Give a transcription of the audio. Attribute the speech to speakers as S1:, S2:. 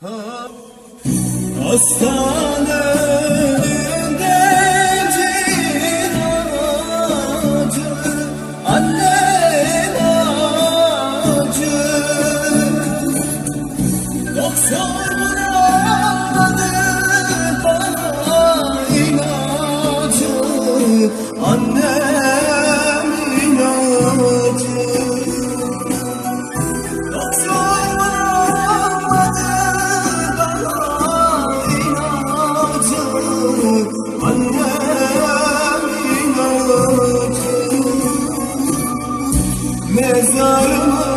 S1: Acı Annen acı. Doktor mezarıma